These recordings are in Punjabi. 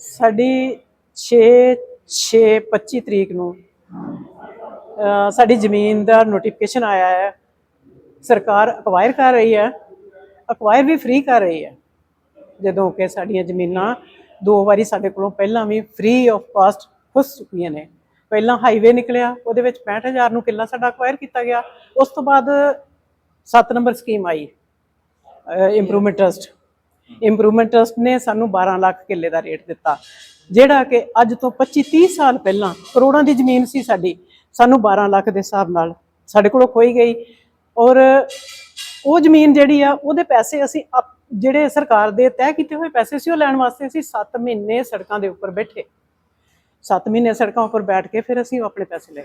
ਸਾਡੀ 6 6 25 ਤਰੀਕ ਨੂੰ ਸਾਡੀ ਜ਼ਮੀਨ ਦਾ ਨੋਟੀਫਿਕੇਸ਼ਨ ਆਇਆ ਹੈ। ਸਰਕਾਰ ਅਕਵਾਇਰ ਕਰ ਰਹੀ ਹੈ। ਅਕਵਾਇਰ ਵੀ ਫ੍ਰੀ ਕਰ ਰਹੀ ਹੈ। ਜਦੋਂ ਕਿ ਸਾਡੀਆਂ ਜ਼ਮੀਨਾਂ ਦੋ ਵਾਰੀ ਸਾਡੇ ਕੋਲੋਂ ਪਹਿਲਾਂ ਵੀ ਫ੍ਰੀ ਆਫ ਕਾਸਟ ਖੁੱਸ ਚੁੱਕੀਆਂ ਨੇ। ਪਹਿਲਾਂ ਹਾਈਵੇ ਨਿਕਲਿਆ, ਉਹਦੇ ਵਿੱਚ 65000 ਨੂੰ ਕਿੱਲਾ ਸਾਡਾ ਅਕਵਾਇਰ ਕੀਤਾ ਗਿਆ। ਉਸ ਤੋਂ ਬਾਅਦ 7 ਨੰਬਰ ਸਕੀਮ ਆਈ ਇੰਪਰੂਵਮੈਂਟ ਟਰਸਟ ਇੰਪਰੂਵਮੈਂਟ ਟਰਸਟ ਨੇ ਸਾਨੂੰ 12 ਲੱਖ ਕਿੱਲੇ ਦਾ ਰੇਟ ਦਿੱਤਾ, ਜਿਹੜਾ ਕਿ ਅੱਜ ਤੋਂ 25 30 ਸਾਲ ਪਹਿਲਾਂ ਕਰੋੜਾਂ ਦੀ ਜ਼ਮੀਨ ਸੀ ਸਾਡੀ, ਸਾਨੂੰ 12 ਲੱਖ ਦੇ ਹਿਸਾਬ ਨਾਲ ਸਾਡੇ ਕੋਲੋਂ ਖੋਈ ਗਈ ਔਰ ਉਹ ਜ਼ਮੀਨ ਜਿਹੜੀ ਆ, ਉਹਦੇ ਪੈਸੇ ਅਸੀਂ ਆਪ- ਜਿਹੜੇ ਸਰਕਾਰ ਦੇ ਤੈਅ ਕੀਤੇ ਹੋਏ ਪੈਸੇ ਸੀ, ਉਹ ਲੈਣ ਵਾਸਤੇ ਅਸੀਂ 7 ਮਹੀਨੇ ਸੜਕਾਂ ਦੇ ਉੱਪਰ ਬੈਠੇ। 7 ਮਹੀਨੇ ਸੜਕਾਂ ਉੱਪਰ ਬੈਠ ਕੇ ਫਿਰ ਅਸੀਂ ਆਪਣੇ ਪੈਸੇ ਲਏ।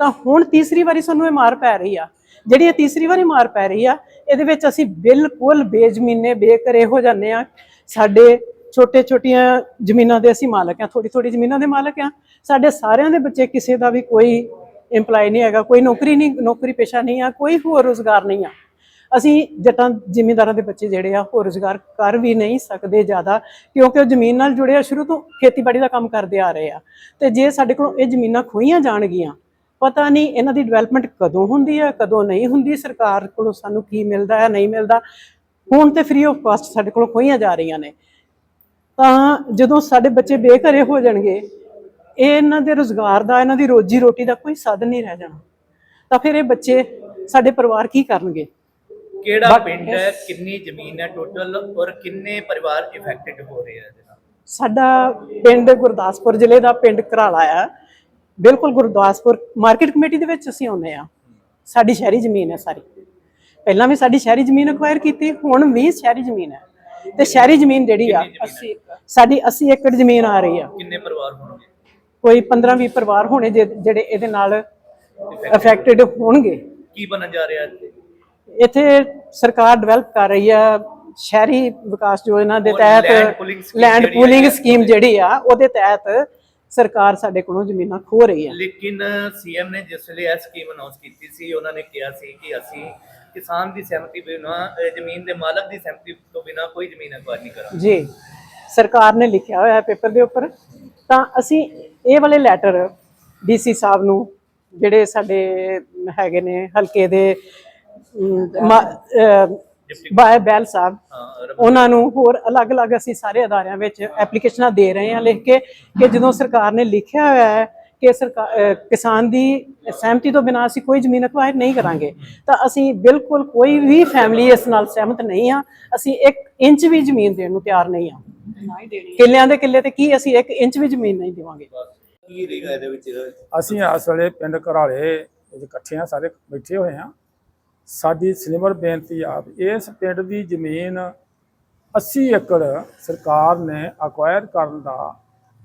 ਤਾਂ ਹੁਣ ਤੀਸਰੀ ਵਾਰੀ ਸਾਨੂੰ ਇਹ ਮਾਰ ਪੈ ਰਹੀ ਆ। ਜਿਹੜੀ ਇਹ ਤੀਸਰੀ ਵਾਰੀ ਮਾਰ ਪੈ ਰਹੀ ਆ, ਇਹਦੇ ਵਿੱਚ ਅਸੀਂ ਬਿਲਕੁਲ ਬੇਜ਼ਮੀਨੇ, ਬੇਘਰੇ ਹੋ ਜਾਂਦੇ ਆ। ਸਾਡੇ ਛੋਟੇ ਛੋਟੀਆਂ ਜ਼ਮੀਨਾਂ ਦੇ ਅਸੀਂ ਮਾਲਕ ਆ ਥੋੜੀ ਥੋੜੀ ਜ਼ਮੀਨਾਂ ਦੇ ਮਾਲਕ ਆ। ਸਾਡੇ ਸਾਰਿਆਂ ਦੇ ਬੱਚੇ ਕਿਸੇ ਦਾ ਵੀ ਕੋਈ EMPLOYE ਨਹੀਂ ਹੈਗਾ, ਕੋਈ ਨੌਕਰੀ ਨਹੀਂ, ਨੌਕਰੀ ਪੇਸ਼ਾ ਨਹੀਂ ਆ, ਕੋਈ ਹੋਰ ਰੋਜ਼ਗਾਰ ਨਹੀਂ ਆ। ਅਸੀਂ ਜਟਾਂ, ਜ਼ਿਮੀਂਦਾਰਾਂ ਦੇ ਬੱਚੇ ਜਿਹੜੇ ਆ, ਉਹ ਰੋਜ਼ਗਾਰ ਕਰ ਵੀ ਨਹੀਂ ਸਕਦੇ ਜ਼ਿਆਦਾ, ਕਿਉਂਕਿ ਉਹ ਜ਼ਮੀਨ ਨਾਲ ਜੁੜੇ ਆ ਸ਼ੁਰੂ ਤੋਂ ਖੇਤੀਬਾੜੀ ਦਾ ਕੰਮ ਕਰਦੇ ਆ ਰਹੇ ਆ। ਤੇ ਜੇ ਸਾਡੇ ਕੋਲੋਂ ਇਹ ਜ਼ਮੀਨਾਂ ਖੋਈਆਂ ਜਾਣਗੀਆਂ ਪਤਾ ਨਹੀਂ ਇਹਨਾਂ ਦੀ ਡਿਵੈਲਪਮੈਂਟ ਕਦੋਂ ਹੁੰਦੀ ਹੈ ਕਦੋਂ ਨਹੀਂ ਹੁੰਦੀ ਸਰਕਾਰ ਕੋਲੋਂ ਸਾਨੂੰ ਕੀ ਮਿਲਦਾ ਹੈ ਨਹੀਂ ਮਿਲਦਾ। ਹੁਣ ਤੇ ਫ੍ਰੀ ਆਫ ਕਾਸਟ ਸਾਡੇ ਕੋਲੋਂ ਖੋਈਆਂ ਜਾ ਰਹੀਆਂ ਨੇ। ਤਾਂ ਜਦੋਂ ਸਾਡੇ ਬੱਚੇ ਬੇਘਰੇ ਹੋ ਜਾਣਗੇ ਇਹ ਇਹਨਾਂ ਦੇ ਰੋਜ਼ਗਾਰ ਦਾ ਇਹਨਾਂ ਦੀ ਰੋਜੀ ਰੋਟੀ ਦਾ ਕੋਈ ਸਾਧਨ ਨਹੀਂ ਰਹਿ ਜਾਣਾ। ਤਾਂ ਫਿਰ ਇਹ ਬੱਚੇ ਸਾਡੇ ਪਰਿਵਾਰ ਕੀ ਕਰਨਗੇ? ਕਿਹੜਾ ਪਿੰਡ ਹੈ ਕਿੰਨੀ ਜ਼ਮੀਨ ਹੈ ਟੋਟਲ ਔਰ ਕਿੰਨੇ ਪਰਿਵਾਰ ਇਫੈਕਟਡ ਹੋ ਰਹੇ ਆ ਸਾਡਾ ਪਿੰਡ ਗੁਰਦਾਸਪੁਰ ਜ਼ਿਲ੍ਹੇ ਦਾ ਪਿੰਡ ਘਰਾਲਾ ਆ। ਬਿਲਕੁਲ ਗੁਰਦਾਸਪੁਰ ਮਾਰਕੀਟ ਕਮੇਟੀ ਦੇ ਵਿੱਚ ਅਸੀਂ ਆਉਂਦੇ ਆ ਸਾਡੀ ਸ਼ਹਿਰੀ ਜ਼ਮੀਨ ਹੈ ਸਾਰੀ। ਪਹਿਲਾਂ ਵੀ ਸਾਡੀ ਸ਼ਹਿਰੀ ਜ਼ਮੀਨ ਅਕਵਾਇਰ ਕੀਤੀ ਹੁਣ ਵੀ ਸ਼ਹਿਰੀ ਜ਼ਮੀਨ ਹੈ। ਤੇ ਸ਼ਹਿਰੀ ਜ਼ਮੀਨ ਜਿਹੜੀ ਆ 80 ਸਾਡੀ 80 ਏਕੜ ਜ਼ਮੀਨ ਆ ਰਹੀ ਆ। ਕਿੰਨੇ ਪਰਿਵਾਰ ਹੋਣਗੇ? ਕੋਈ 15 20 ਪਰਿਵਾਰ ਹੋਣੇ ਜਿਹੜੇ ਇਹਦੇ ਨਾਲ ਅਫੈਕਟਡ ਹੋਣਗੇ। ਕੀ ਬਣਨ ਜਾ ਰਿਹਾ ਇੱਥੇ? ਇੱਥੇ ਸਰਕਾਰ ਡਿਵੈਲਪ ਕਰ ਰਹੀ ਆ ਸ਼ਹਿਰੀ ਵਿਕਾਸ ਯੋਜਨਾ ਦੇ ਤਹਿਤ ਲੈਂਡ ਪੂਲਿੰਗ ਸਕੀਮ ਜਿਹੜੀ ਆ ਉਹਦੇ ਤਹਿਤ ਸਰਕਾਰ ਸਾਡੇ ਕੋਲੋਂ ਜ਼ਮੀਨਾਂ ਖੋ ਰਹੀ ਆ ਲੇਕਿਨ ਸੀਐਮ ਨੇ ਜਿਸ ਵੇਲੇ ਇਹ ਸਕੀਮ ਅਨਾਉਂਸ ਕੀਤੀ ਸੀ ਉਹਨਾਂ ਨੇ ਕਿਹਾ ਸੀ ਕਿ ਅਸੀਂ ਕਿਸਾਨ ਦੀ ਸਹਿਮਤੀ ਬਿਨਾਂ ਜ਼ਮੀਨ ਦੇ ਮਾਲਕ ਦੀ ਸਹਿਮਤੀ ਤੋਂ ਬਿਨਾਂ ਕੋਈ ਜ਼ਮੀਨ ਅਕਵਾਇਰ ਨਹੀਂ ਕਰਾਂਗੇ। ਜੀ ਸਰਕਾਰ ਨੇ ਲਿਖਿਆ ਹੋਇਆ ਹੈ ਪੇਪਰ ਦੇ ਉੱਪਰ। ਤਾਂ ਅਸੀਂ ਇਹ ਵਾਲੇ ਲੈਟਰ ਡੀਸੀ ਸਾਹਿਬ ਨੂੰ ਜਿਹੜੇ ਸਾਡੇ ਹੈਗੇ ਨੇ ਹਲਕੇ ਦੇ ਬਾਏ ਬੈਲ ਸਾਹਿਬ ਉਹਨਾਂ ਨੂੰ ਹੋਰ ਅਲੱਗ-ਅਲੱਗ ਅਸੀਂ ਸਾਰੇ ਅਦਾਰਿਆਂ ਵਿੱਚ ਐਪਲੀਕੇਸ਼ਨਾਂ ਦੇ ਰਹੇ ਹਾਂ ਲਿਖ ਕੇ ਕਿ ਜਦੋਂ ਸਰਕਾਰ ਨੇ ਲਿਖਿਆ ਹੋਇਆ ਹੈ ਕਿ ਸਰਕਾਰ ਕਿਸਾਨ ਦੀ ਸਹਿਮਤੀ ਤੋਂ ਬਿਨਾਂ ਅਸੀਂ ਕੋਈ ਜ਼ਮੀਨ ਅਕਵਾਇਰ ਨਹੀਂ ਕਰਾਂਗੇ ਤਾਂ ਅਸੀਂ ਬਿਲਕੁਲ ਕੋਈ ਵੀ ਫੈਮਿਲੀ ਇਸ ਨਾਲ ਸਹਿਮਤ ਨਹੀਂ ਆ ਅਸੀਂ 1 ਇੰਚ ਵੀ ਜ਼ਮੀਨ ਦੇਣ ਨੂੰ ਤਿਆਰ ਨਹੀਂ ਆ ਕਿੱਲਿਆਂ ਦੇ ਕਿੱਲੇ ਤੇ ਕੀ ਅਸੀਂ 1 ਇੰਚ ਵੀ ਜ਼ਮੀਨ ਨਹੀਂ ਦੇਵਾਂਗੇ? ਕੀ ਰਹੇਗਾ ਇਹਦੇ ਵਿੱਚ? ਅਸੀਂ ਇਸ ਵੇਲੇ ਪਿੰਡ ਘਰਾਲੇ ਇਕੱਠੇ ਆ ਸਾਰੇ ਬੈਠੇ ਹੋਏ ਆ ਸਾਡੀ ਸਿਲਮਰ ਬੇਨਤੀ ਆ ਇਸ ਪਿੰਡ ਦੀ ਜ਼ਮੀਨ 80 ਏਕੜ ਸਰਕਾਰ ਨੇ ਅਕਵਾਇਰ ਕਰਨ ਦਾ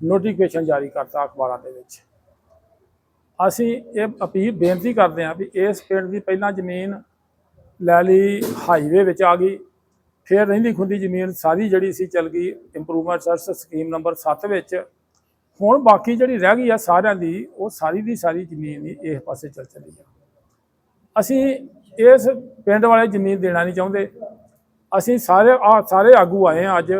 ਨੋਟੀਫਿਕੇਸ਼ਨ ਜਾਰੀ ਕਰਤਾ ਅਖਬਾਰਾਂ ਦੇ ਵਿੱਚ। ਅਸੀਂ ਇਹ ਅਪੀਲ ਬੇਨਤੀ ਕਰਦੇ ਹਾਂ ਵੀ ਇਸ ਪਿੰਡ ਦੀ ਪਹਿਲਾਂ ਜ਼ਮੀਨ ਲੈ ਲਈ ਹਾਈਵੇ ਵਿੱਚ ਆ ਗਈ, ਫਿਰ ਰਹਿੰਦੀ ਖੁੰਦੀ ਜ਼ਮੀਨ ਸਾਰੀ ਜਿਹੜੀ ਸੀ ਚੱਲ ਗਈ ਇੰਪਰੂਵਮੈਂਟ ਸਰਵਿਸ ਸਕੀਮ ਨੰਬਰ 7 ਵਿੱਚ। ਹੁਣ ਬਾਕੀ ਜਿਹੜੀ ਰਹਿ ਗਈ ਆ ਸਾਰਿਆਂ ਦੀ, ਉਹ ਸਾਰੀ ਦੀ ਸਾਰੀ ਜ਼ਮੀਨ ਇਸ ਪਾਸੇ ਚੱਲ ਚੱਲੀ ਆ। ਅਸੀਂ ਇਸ ਪਿੰਡ ਵਾਲੇ ਜ਼ਮੀਨ ਦੇਣਾ ਨਹੀਂ ਚਾਹੁੰਦੇ। ਅਸੀਂ ਸਾਰੇ ਆ, ਸਾਰੇ ਆਗੂ ਆਏ ਆ ਅੱਜ।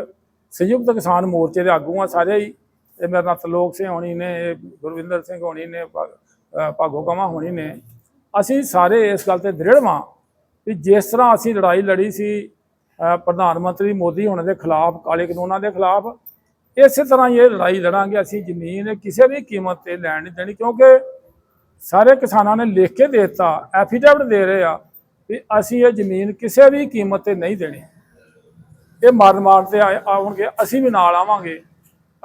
ਸੰਯੁਕਤ ਕਿਸਾਨ ਮੋਰਚੇ ਦੇ ਆਗੂ ਆ ਸਾਰੇ ਹੀ। ਇਹ ਮੇਰੇ ਨਾਲ ਤਲੋਕ ਸਿੰਘ ਹੋਣੀ ਨੇ ਗੁਰਵਿੰਦਰ ਸਿੰਘ ਹੋਣੀ ਨੇ ਭਾਗੋ ਕਮਾ ਹੋਣੀ ਨੇ। ਅਸੀਂ ਸਾਰੇ ਇਸ ਗੱਲ ਤੇ ਦ੍ਰਿੜ ਵਾਂ ਵੀ ਜਿਸ ਤਰ੍ਹਾਂ ਅਸੀਂ ਲੜਾਈ ਲੜੀ ਸੀ ਪ੍ਰਧਾਨ ਮੰਤਰੀ ਮੋਦੀ ਹੋਣ ਦੇ ਖਿਲਾਫ, ਕਾਲੇ ਕਾਨੂੰਨਾਂ ਦੇ ਖਿਲਾਫ, ਇਸੇ ਤਰ੍ਹਾਂ ਹੀ ਇਹ ਲੜਾਈ ਲੜਾਂਗੇ। ਅਸੀਂ ਜ਼ਮੀਨ ਕਿਸੇ ਵੀ ਕੀਮਤ ਤੇ ਲੈਣ ਨਹੀਂ ਦੇਣੀ ਕਿਉਂਕਿ ਸਾਰੇ ਕਿਸਾਨਾਂ ਨੇ ਲਿਖ ਕੇ ਦੇ ਦਿੱਤਾ, ਐਫੀਡੇਵਿਟ ਦੇ ਰਹੇ ਆ। ਵੀ ਅਸੀਂ ਇਹ ਜ਼ਮੀਨ ਕਿਸੇ ਵੀ ਕੀਮਤ ਤੇ ਨਹੀਂ ਦੇਣੀ। ਇਹ ਮਾਰਨ ਮਾਰ ਤੇ ਆਏ- ਆਉਣਗੇ, ਅਸੀਂ ਵੀ ਨਾਲ ਆਵਾਂਗੇ।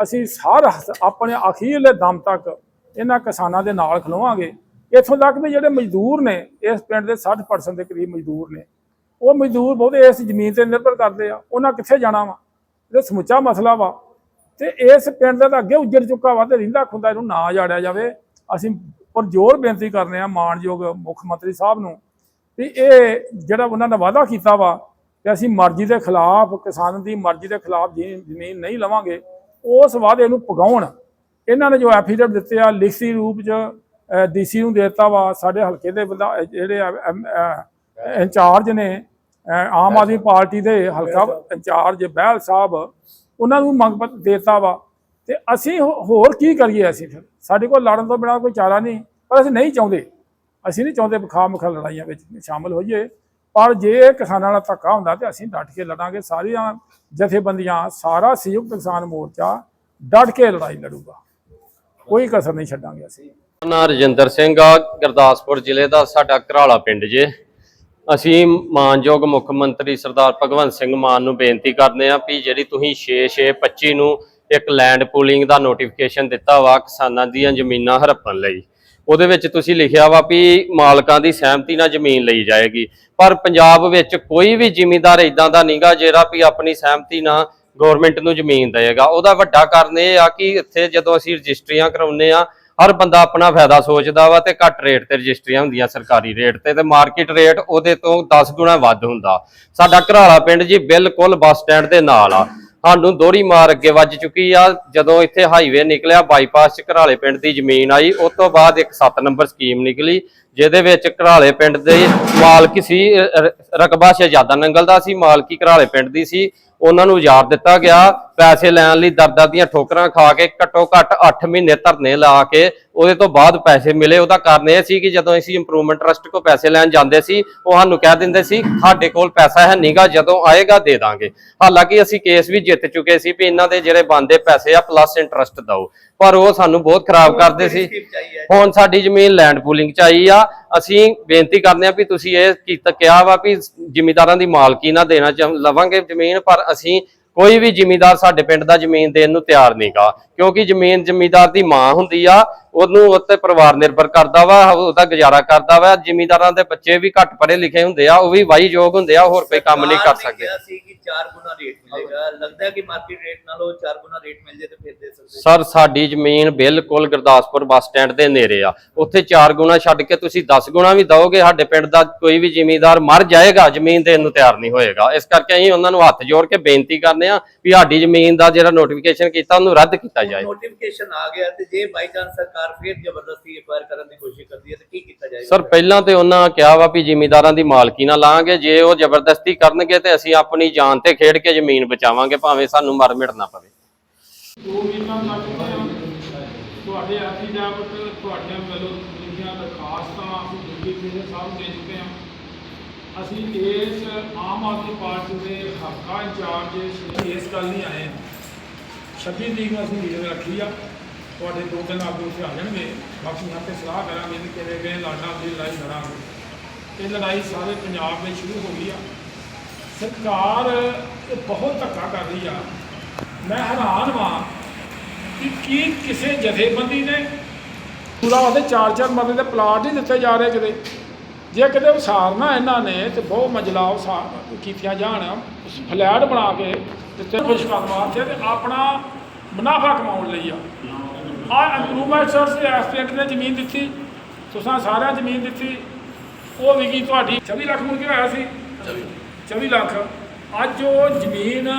ਅਸੀਂ ਸਾਰ ਆਪਣੇ ਅਖੀਰਲੇ ਦਮ ਤੱਕ ਇਹਨਾਂ ਕਿਸਾਨਾਂ ਦੇ ਨਾਲ ਖਲੋਵਾਂਗੇ। ਇੱਥੋਂ ਤੱਕ ਵੀ ਜਿਹੜੇ ਮਜ਼ਦੂਰ ਨੇ, ਇਸ ਪਿੰਡ ਦੇ 60% ਦੇ ਕਰੀਬ ਮਜ਼ਦੂਰ ਨੇ। ਉਹ ਮਜ਼ਦੂਰ ਬਹੁਤੇ ਇਸ ਜ਼ਮੀਨ ਤੇ ਨਿਰਭਰ ਕਰਦੇ ਆ। ਉਹਨਾਂ ਕਿੱਥੇ ਜਾਣਾ ਵਾ? ਇਹ ਸਮੁੱਚਾ ਮਸਲਾ ਵਾ। ਤੇ ਇਸ ਪਿੰਡ ਦਾ ਤਾਂ ਅੱਗੇ ਉੱਜੜ ਚੁੱਕਾ ਵਾ ਤੇ ਰਿੰਦਾ ਖੁੰਦਾ ਇਹਨੂੰ ਨਾ ਜਾੜਿਆ ਜਾਵੇ। ਅਸੀਂ ਪਰ ਜ਼ੋਰ ਬੇਨਤੀ ਕਰਨੇ ਆ ਮਾਨਯੋਗ ਮੁੱਖ ਮੰਤਰੀ ਸਾਹਿਬ ਨੂੰ ਵੀ ਇਹ ਜਿਹੜਾ ਉਹਨਾਂ ਨੇ ਵਾਅਦਾ ਕੀਤਾ ਵਾ ਕਿ ਅਸੀਂ ਮਰਜ਼ੀ ਦੇ ਖਿਲਾਫ ਕਿਸਾਨ ਦੀ ਮਰਜ਼ੀ ਦੇ ਖਿਲਾਫ ਜ਼ਮੀ- ਜ਼ਮੀਨ ਨਹੀਂ ਲਵਾਂਗੇ ਉਸ ਵਾਅਦੇ ਨੂੰ ਪਗਾਉਣ ਇਹਨਾਂ ਨੇ ਜੋ ਐਫੀਡੇਵਿਟ ਦਿੱਤੇ ਆ ਲਿਖਤੀ ਰੂਪ ਚ ਡੀਸੀ ਨੂੰ ਦੇ ਦਿੱਤਾ ਵਾ ਸਾਡੇ ਹਲਕੇ ਦੇ ਬੰਦਾ ਜਿਹੜੇ ਇੰਚਾਰਜ ਨੇ ਆਮ ਆਦਮੀ ਪਾਰਟੀ ਦੇ ਹਲਕਾ ਇੰਚਾਰਜ ਬਹਿਲ ਸਾਹਿਬ ਉਹਨਾਂ ਨੂੰ ਮੰਗ ਪੱਤਰ ਦੇਤਾ ਵਾ। ਤੇ ਅਸੀਂ ਹੋਰ ਕੀ ਕਰੀਏ ਅਸੀਂ ਫਿਰ? ਸਾਡੇ ਕੋਲ ਲੜਨ ਤੋਂ ਬਿਨਾਂ ਕੋਈ ਚਾਰਾ ਨਹੀਂ ਪਰ ਅਸੀਂ ਨਹੀਂ ਚਾਹੁੰਦੇ। ਅਸੀਂ ਨਹੀਂ ਚਾਹੁੰਦੇ ਬਖਾ ਮੁਖਾ ਲੜਾਈਆਂ ਵਿੱਚ ਸ਼ਾਮਲ ਹੋਈਏ, ਪਰ ਜੇ ਕਿਸਾਨਾਂ ਨਾਲ ਧੱਕਾ ਹੁੰਦਾ ਤੇ ਅਸੀਂ ਡਟ ਕੇ ਲੜਾਂਗੇ, ਸਾਰੀਆਂ ਜਥੇਬੰਦੀਆਂ, ਸਾਰਾ ਸੰਯੁਕਤ ਕਿਸਾਨ ਮੋਰਚਾ ਡਟ ਕੇ ਲੜਾਈ ਲੜੂਗਾ। ਕੋਈ ਕਸਰ ਨਹੀਂ ਛੱਡਾਂਗੇ ਅਸੀਂ। ਮੇਰਾ ਨਾਂ ਰਜਿੰਦਰ ਸਿੰਘ ਆ, ਗੁਰਦਾਸਪੁਰ ਜ਼ਿਲ੍ਹੇ ਦਾ ਸਾਡਾ ਘਰਾਲਾ ਪਿੰਡ ਜੇ। ਅਸੀਂ ਮਾਨਯੋਗ ਮੁੱਖ ਮੰਤਰੀ ਸਰਦਾਰ ਭਗਵੰਤ ਸਿੰਘ ਮਾਨ ਨੂੰ ਬੇਨਤੀ ਕਰਦੇ ਹਾਂ ਵੀ ਜਿਹੜੀ ਤੁਸੀਂ 6-6-25 ਨੂੰ ਇੱਕ ਲੈਂਡ ਪੂਲਿੰਗ ਦਾ ਨੋਟੀਫਿਕੇਸ਼ਨ ਦਿੱਤਾ ਵਾ ਕਿਸਾਨਾਂ ਦੀਆਂ ਜ਼ਮੀਨਾਂ ਹੜੱਪਣ ਲਈ। ਉਹਦੇ ਵਿੱਚ ਤੁਸੀਂ ਲਿਖਿਆ ਵਾ ਵੀ ਮਾਲਕਾਂ ਦੀ ਸਹਿਮਤੀ ਨਾਲ ਜ਼ਮੀਨ ਲਈ ਜਾਏਗੀ। ਪਰ ਪੰਜਾਬ ਵਿੱਚ ਕੋਈ ਵੀ ਜ਼ਿਮੀਂਦਾਰ ਇਦਾਂ ਦਾ ਨਹੀਂਗਾ ਜਿਹੜਾ ਵੀ ਆਪਣੀ ਸਹਿਮਤੀ ਨਾਲ ਗਵਰਨਮੈਂਟ ਨੂੰ ਜ਼ਮੀਨ ਦੇਏਗਾ ਉਹਦਾ ਵੱਡਾ ਕਾਰਨ ਇਹ ਆ ਕਿ ਇੱਥੇ ਜਦੋਂ ਅਸੀਂ ਰਜਿਸਟਰੀਆਂ ਕਰਾਉਂਦੇ ਆ ਹਰ ਬੰਦਾ ਆਪਣਾ ਫਾਇਦਾ ਸੋਚਦਾ ਵਾ ਤੇ ਘੱਟ ਰੇਟ ਤੇ ਰਜਿਸਟਰੀਆਂ ਹੁੰਦੀਆਂ ਸਰਕਾਰੀ ਰੇਟ ਤੇ ਤੇ ਮਾਰਕੀਟ ਰੇਟ ਉਹਦੇ ਤੋਂ 10 ਗੁਣਾ ਵੱਧ ਹੁੰਦਾ। ਸਾਡਾ ਘਰਾਲਾ ਪਿੰਡ ਜੀ ਬਿਲਕੁਲ ਬੱਸ ਸਟੈਂਡ ਦੇ ਨਾਲ ਆ। ਸਾਨੂੰ ਦੋਹਰੀ ਮਾਰ ਅੱਗੇ ਵੱਜ ਚੁੱਕੀ ਆ। ਜਦੋਂ ਇੱਥੇ ਹਾਈਵੇ ਨਿਕਲਿਆ ਬਾਈਪਾਸ ਚ ਘਰਾਲੇ ਪਿੰਡ ਦੀ ਜ਼ਮੀਨ ਆਈ। ਉਸ ਤੋਂ ਬਾਅਦ ਇੱਕ 7 ਨੰਬਰ ਸਕੀਮ ਨਿਕਲੀ, ਜਿਹਦੇ ਵਿੱਚ ਘਰਾਲੇ ਪਿੰਡ ਦੇ ਮਾਲਕ ਸੀ ਅ- ਰ- ਰਕਬਾ ਸ਼ਹਜ਼ਾਦਾ ਨੰਗਲ ਦਾ ਸੀ, ਮਾਲਕੀ ਘਰਾਲੇ ਪਿੰਡ ਦੀ ਸੀ। ਉਹਨਾਂ ਨੂੰ ਉਜਾੜ ਦਿੱਤਾ ਗਿਆ। ਪੈਸੇ ਲੈਣ ਲਈ ਦਰਦਾਂ ਦੀਆਂ ਠੋਕਰਾਂ ਖਾ ਕੇ ਘੱਟੋ ਘੱਟ 8 ਮਹੀਨੇ ਧਰਨੇ ਲਾ ਕੇ ਉਹਦੇ ਤੋਂ ਬਾਅਦ ਪੈਸੇ ਮਿਲੇ। ਉਹਦਾ ਕਾਰਨ ਇਹ ਸੀ ਕਿ ਜਦੋਂ ਅਸੀਂ ਇੰਪਰੂਵਮੈਂਟ ਟਰਸਟ ਕੋ ਪੈਸੇ ਲੈਣ ਜਾਂਦੇ ਸੀ, ਉਹ ਸਾਨੂੰ ਕਹਿ ਦਿੰਦੇ ਸੀ, ਸਾਡੇ ਕੋਲ ਪੈਸਾ ਹੈ ਨਹੀਂਗਾ ਜਦੋਂ ਆਏਗਾ ਦੇ ਦਾਂਗੇ। ਹਾਲਾਂਕਿ ਅਸੀਂ ਕੇਸ ਵੀ ਜਿੱਤ ਚੁੱਕੇ ਸੀ ਵੀ ਇਹਨਾਂ ਦੇ ਜਿਹੜੇ ਬੰਦੇ ਪੈਸੇ ਆ ਪਲੱਸ ਇੰਟਰਸਟ ਦਿਓ। ਪਰ ਉਹ ਸਾਨੂੰ ਬਹੁਤ ਖਰਾਬ ਕਰਦੇ ਸੀ। ਹੁਣ ਸਾਡੀ ਜ਼ਮੀਨ ਲੈਂਡ ਪੂਲਿੰਗ ਚ ਆਈ ਆ। ਅਸੀਂ ਬੇਨਤੀ ਕਰਦੇ ਆ ਵੀ ਤੁਸੀਂ ਇਹ ਕੀਤਾ ਕਿਹਾ ਵਾ ਵੀ ਜ਼ਿਮੀਂਦਾਰਾਂ ਦੀ ਮਾਲਕੀ ਨਾ ਦੇਣਾ ਚਾਹ- ਲਵਾਂਗੇ ਜ਼ਮੀਨ ਪਰ ਅਸੀਂ ਕੋਈ ਵੀ ਜ਼ਿਮੀਂਦਾਰ ਸਾਡੇ ਪਿੰਡ ਦਾ ਜ਼ਮੀਨ ਦੇਣ ਨੂੰ ਤਿਆਰ ਨਹੀਂਗਾ। ਕਿਉਂਕਿ ਜ਼ਮੀਨ ਜ਼ਿਮੀਂਦਾਰ ਦੀ ਮਾਂ ਹੁੰਦੀ ਆ ਉਹਨੂੰ ਉੱਤੇ ਪਰਿਵਾਰ ਨਿਰਭਰ ਕਰਦਾ ਵਾ ਉਹਦਾ ਗੁਜ਼ਾਰਾ ਕਰਦਾ ਵਾ ਜ਼ਿਮੀਂਦਾਰਾਂ ਦੇ ਬੱਚੇ ਵੀ ਘੱਟ ਪੜ੍ਹੇ ਲਿਖੇ ਹੁੰਦੇ ਆ ਉਹ ਵੀ ਵਾਹੀ ਯੋਗ ਹੁੰਦੇ ਆ ਹੋਰ ਕੋਈ ਕੰਮ ਨਹੀਂ ਕਰ ਸਰਕਾਰ ਨੇ ਸਕਦੇ। ਕਿਹਾ ਸੀ ਕਿ 4 ਗੁਣਾ ਰੇਟ ਮਿਲੇਗਾ। ਲੱਗਦਾ ਹੈ ਕਿ ਮਾਰਕੀਟ ਰੇਟ ਨਾਲੋਂ 4 ਗੁਣਾ ਰੇਟ ਮਿਲ ਜੇ ਤੇ ਫਿਰ ਦੇ ਸਕਦੇ। ਸਰ ਸਾਡੀ ਜ਼ਮੀਨ ਬਿਲਕੁਲ ਗੁਰਦਾਸਪੁਰ ਬੱਸ ਸਟੈਂਡ ਦੇ ਨੇੜੇ ਆ। ਉੱਥੇ 4 ਗੁਣਾ ਛੱਡ ਕੇ ਤੁਸੀਂ 10 ਗੁਣਾ ਵੀ ਦਓਗੇ ਸਾਡੇ ਪਿੰਡ ਦਾ ਕੋਈ ਵੀ ਜ਼ਿਮੀਂਦਾਰ ਮਰ ਜਾਏਗਾ ਜ਼ਮੀਨ ਦੇਣ ਨੂੰ ਤਿਆਰ ਨਹੀਂ ਹੋਏਗਾ। ਇਸ ਕਰਕੇ ਅਸੀਂ ਉਹਨਾਂ ਨੂੰ ਹੱਥ ਜੋੜ ਕੇ ਬੇਨਤੀ ਕਰਨੇ ਆ ਵੀ ਸਾਡੀ ਜ਼ਮੀਨ ਦਾ ਜਿਹੜਾ ਨੋਟੀਫਿਕੇਸ਼ਨ ਕੀਤਾ ਉਹਨੂੰ ਰੱਦ ਕੀਤਾ ਜਾਏ। ਨੋਟੀਫਿਕੇਸ਼ਨ ਆ ਗਿਆ ਤੇ ਜੇ ਬਾਈ ਚਾਂਸ ਸਰਕਾਰ ਫਿਰ ਜ਼ਬਰਦਸਤੀ ਐਕਵਾਇਰ ਕਰਨ ਦੀ ਕੋਸ਼ਿਸ਼ ਕਰਦੀ ਹੈ ਤਾਂ ਕੀ ਕੀਤਾ ਜਾਏਗਾ? ਸਰ ਪਹਿਲਾਂ ਤੇ ਉਹਨਾਂ ਕਿਹਾ ਵਾ ਵੀ ਜ਼ਿਮੀਂਦਾਰਾਂ ਦੀ ਮਾਲਕੀ ਨਾ ਲਾਂਗੇ ਜੇ ਉਹ ਜ਼ਬਰਦਸਤੀ ਕਰਨਗੇ ਤੇ ਅਸੀਂ ਆਪਣੀ ਜਾਨ ਤੇ ਖੇਡ ਕੇ ਜ਼ਮੀਨ ਬਚਾਵਾਂਗੇ ਭਾਵੇਂ ਸਾਨੂੰ ਮਰ ਮਿਟਣਾ ਪਵੇ। ਜੋ ਵੀ ਕੰਮ ਕਰਦੇ ਆ ਤੁਹਾਡੇ ਵੱਲੋਂ ਲਿਖੀਆਂ ਦਰਖਾਸਤਾਂ ਅਸੀਂ ਡਿਪਟੀ ਦੇ ਸਾਹਿਬ ਦੇ ਚੁੱਕੇ ਆ ਅਸੀਂ ਇਸ ਆਮ ਆਦਮੀ ਪਾਰਟੀ ਦੇ ਹੱਕਾ ਇੰਚਾਰਜ ਇਸ ਗੱਲ ਨਹੀਂ ਆਏ ਹਾਂ। 26 ਤਰੀਕ ਨੂੰ ਅਸੀਂ ਮੀਟਿੰਗ ਰੱਖੀ ਆ। ਤੁਹਾਡੇ ਦੋ ਤਿੰਨ ਆਗੂ ਉੱਥੇ ਆ ਜਾਣਗੇ। ਬਾਕੀ यहाँ ਤੇ ਸਲਾਹ ਕਰਾਂਗੇ ਕਿ ਕਿਵੇਂ ਕਿਵੇਂ ਲਾਡਾ ਦੀ ਲੜਾਈ ਲੜਾਂਗੇ। ਇਹ ਲੜਾਈ ਸਾਰੇ ਪੰਜਾਬ ਵਿੱਚ ਸ਼ੁਰੂ ਹੋ ਗਈ ਆ। ਸਰਕਾਰ ਇਹ ਬਹੁਤ ਧੱਕਾ ਕਰ ਰਹੀ ਆ। ਮੈਂ ਹੈਰਾਨ ਵਾਂ ਕਿ ਕੀ ਕਿਸੇ ਜਥੇਬੰਦੀ ਨੇ ਪੂਰਾ ਉਹਦੇ ਚਾਰ ਚਾਰ ਮਰਲੇ ਦੇ ਪਲਾਟ ਨਹੀਂ ਦਿੱਤੇ ਜਾ ਰਹੇ ਕਿਤੇ। ਜੇ ਕਿਤੇ ਉਸਾਰਨਾ ਇਹਨਾਂ ਨੇ ਤੇ ਬਹੁਤ ਮੰਜ਼ਲਾ ਉਸਾਰ ਕੀਤੀਆਂ ਜਾਣ, ਫਲੈਟ ਬਣਾ ਕੇ ਜਿੱਥੇ ਖੁਸ਼ ਕਰਨ ਵਾਸਤੇ ਤੇ ਆਪਣਾ ਮੁਨਾਫਾ ਕਮਾਉਣ ਲਈ ਆ। ਆ ਇੰਪਰੂਵਮੈਂਟ ਸਰਸ ਦੇ ਐਸਟੇਟ ਨੇ ਜ਼ਮੀਨ ਦਿੱਤੀ, ਤੁਸੀਂ ਸਾਰਿਆਂ ਜ਼ਮੀਨ ਦਿੱਤੀ, ਉਹ ਵਿਕੀ ਤੁਹਾਡੀ? 24 ਲੱਖ ਮੁਰਗੇ ਹੋਇਆ ਸੀ। 24 ਲੱਖ। ਅੱਜ ਉਹ ਜ਼ਮੀਨ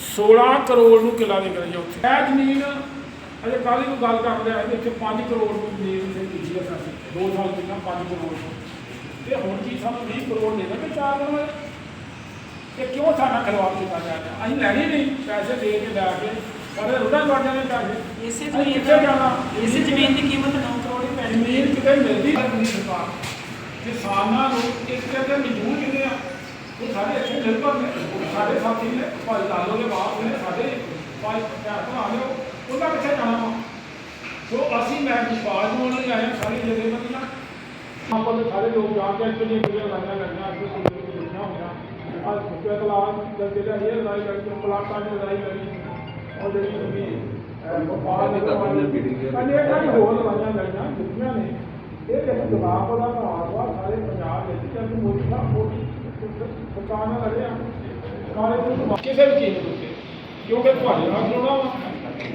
16 ਕਰੋੜ ਨੂੰ ਕਿਲਾ ਵਿਕ ਰਹੀ ਉੱਥੇ। ਇਹ ਜ਼ਮੀਨ, ਅਜੇ ਕੱਲ੍ਹ ਨੂੰ ਗੱਲ ਕਰਦੇ ਰਿਹਾ ਹੈ ਕਿ ਇੱਥੇ 5 ਕਰੋੜ ਨੂੰ ਜ਼ਮੀਨ ਤੇ ਕੀਤੀ ਹੈ ਸਾਡੀ ਦੋ ਸਾਲ ਪਹਿਲਾਂ 5 ਕਰੋੜ। ਤੇ ਹੁਣ ਕੀ ਸਾਨੂੰ 20 ਕਰੋੜ ਦੇ ਦੇਣਗੇ ਚਾਰ ਦਿਨ ਇਹ ਕਿਉਂ ਸਾਡਾ ਖਿਲਵਾੜ ਕੀਤਾ ਜਾ ਰਿਹਾ? ਅਸੀਂ ਲੈਣੇ ਨਹੀਂ ਪੈਸੇ ਦੇ ਕੇ ਲੈ ਕੇ। ਸਾਡੇ ਰੁੱਡਾ ਕਰ ਜਾਣੇ ਪੈਸੇ। ਇਸੇ ਅਸੀਂ ਕਿੱਥੇ ਜਾਣਾ? ਇਸੇ ਜ਼ਮੀਨ ਦੀ ਕੀਮਤ 9 ਕਰੋੜ ਹੀ ਪੈਣੀ। ਜ਼ਮੀਨ ਕਿਤੇ ਮਿਲਦੀ ਨਹੀਂ ਸਰਕਾਰ ਕਿਸਾਨਾਂ ਨੂੰ ਇੱਕ ਤੇ ਮਜ਼ਦੂਰ ਕਿੰਨੇ ਆ? ਉਹ ਸਾਡੇ ਇੱਥੇ ਨਿਰਭਰ ਨੇ। ਸਾਡੇ ਸਾਥੀ ਨੇ ਭਾਈ ਲਾਲੋ ਦੇ ਬਾਪ ਨੇ ਸਾਡੇ ਭਾਈ ਭੈਣ ਭਰਾ ਨੇ ਉਹਨਾਂ ਕਿੱਥੇ ਜਾਣਾ ਸੋ ਅਸੀਂ ਮੈਂ ਵਿਸ਼ਵਾਸ ਨੂੰ ਲਈ ਆਏ ਹਾਂ ਸਾਰੀ ਜਥੇਬੰਦੀਆਂ ਆਪਾਂ ਦੇ ਸਾਰੇ ਲੋਕ ਜਾ ਕੇ ਇੱਥੇ ਜਿਹੜੀਆਂ ਲਾਈਆਂ ਲੱਗੀਆਂ ਅੱਜ ਕੋਈ ਲਿਖਿਆ ਹੋਇਆ ਆ ਸੁੱਕੇ ਤਲਾਕ ਦੇ ਜਿਹੜੇ ਇਹ ਲੜਾਈ ਲੱਗੀ ਪਲਾਟਾਂ ਦੀ ਲੜਾਈ ਲੱਗੀ ਉਹ ਜਿਹੜੀ ਵੀ ਵਪਾਰ ਦੇ ਕੰਨੇ ਕਈ ਹੋਰ ਲੜਾਈਆਂ ਲੱਗੀਆਂ ਜਿੱਤੀਆਂ ਨੇ। ਇਹ ਇੱਕ ਦਬਾਅ ਦਾ ਵਾ ਸਾਰੇ ਪੰਜਾਬ ਵਿੱਚ ਅਸੀਂ ਮੋਦੀ ਸਾਹਿਬ ਮੋਦੀ ਸਰਕਾਰ ਨਾਲ ਲੜੇ ਆ। ਸਾਰੇ ਨੂੰ ਕਿਸੇ ਵੀ ਚੀਜ਼ ਦੇ ਉੱਤੇ ਕਿਉਂਕਿ ਤੁਹਾਡੇ ਨਾਲ ਖਲੋਣਾ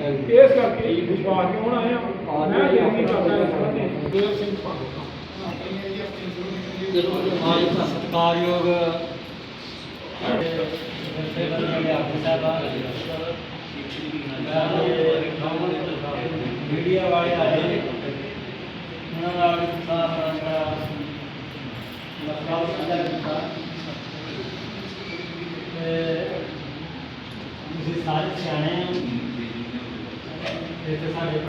ਇਸ ਕਰਕੇ ਵਿਸ਼ਵਾਸ ਕਿਉਂ ਆਏ ਆ। ਮੈਂ ਬੇਨਤੀ ਕਰਦਾ ਇਸ ਵਾਸਤੇ ਦੇਵ ਸਿੰਘ ਭਾਗੋ। ਅੱਜ ਦਾ ਸਤਿਕਾਰਯੋਗ ਮੀਡੀਆ ਵਾਲੇ ਆਏ ਉਹਨਾਂ ਨਾਲ ਸਾਫ਼ ਆਪਣਾ ਮਸਲਾ ਸਾਂਝਾ ਕੀਤਾ। ਤੁਸੀਂ ਸਾਰੇ ਸਿਆਣੇ ਹੋ। ਜਿੱਥੇ ਸਾਡੇ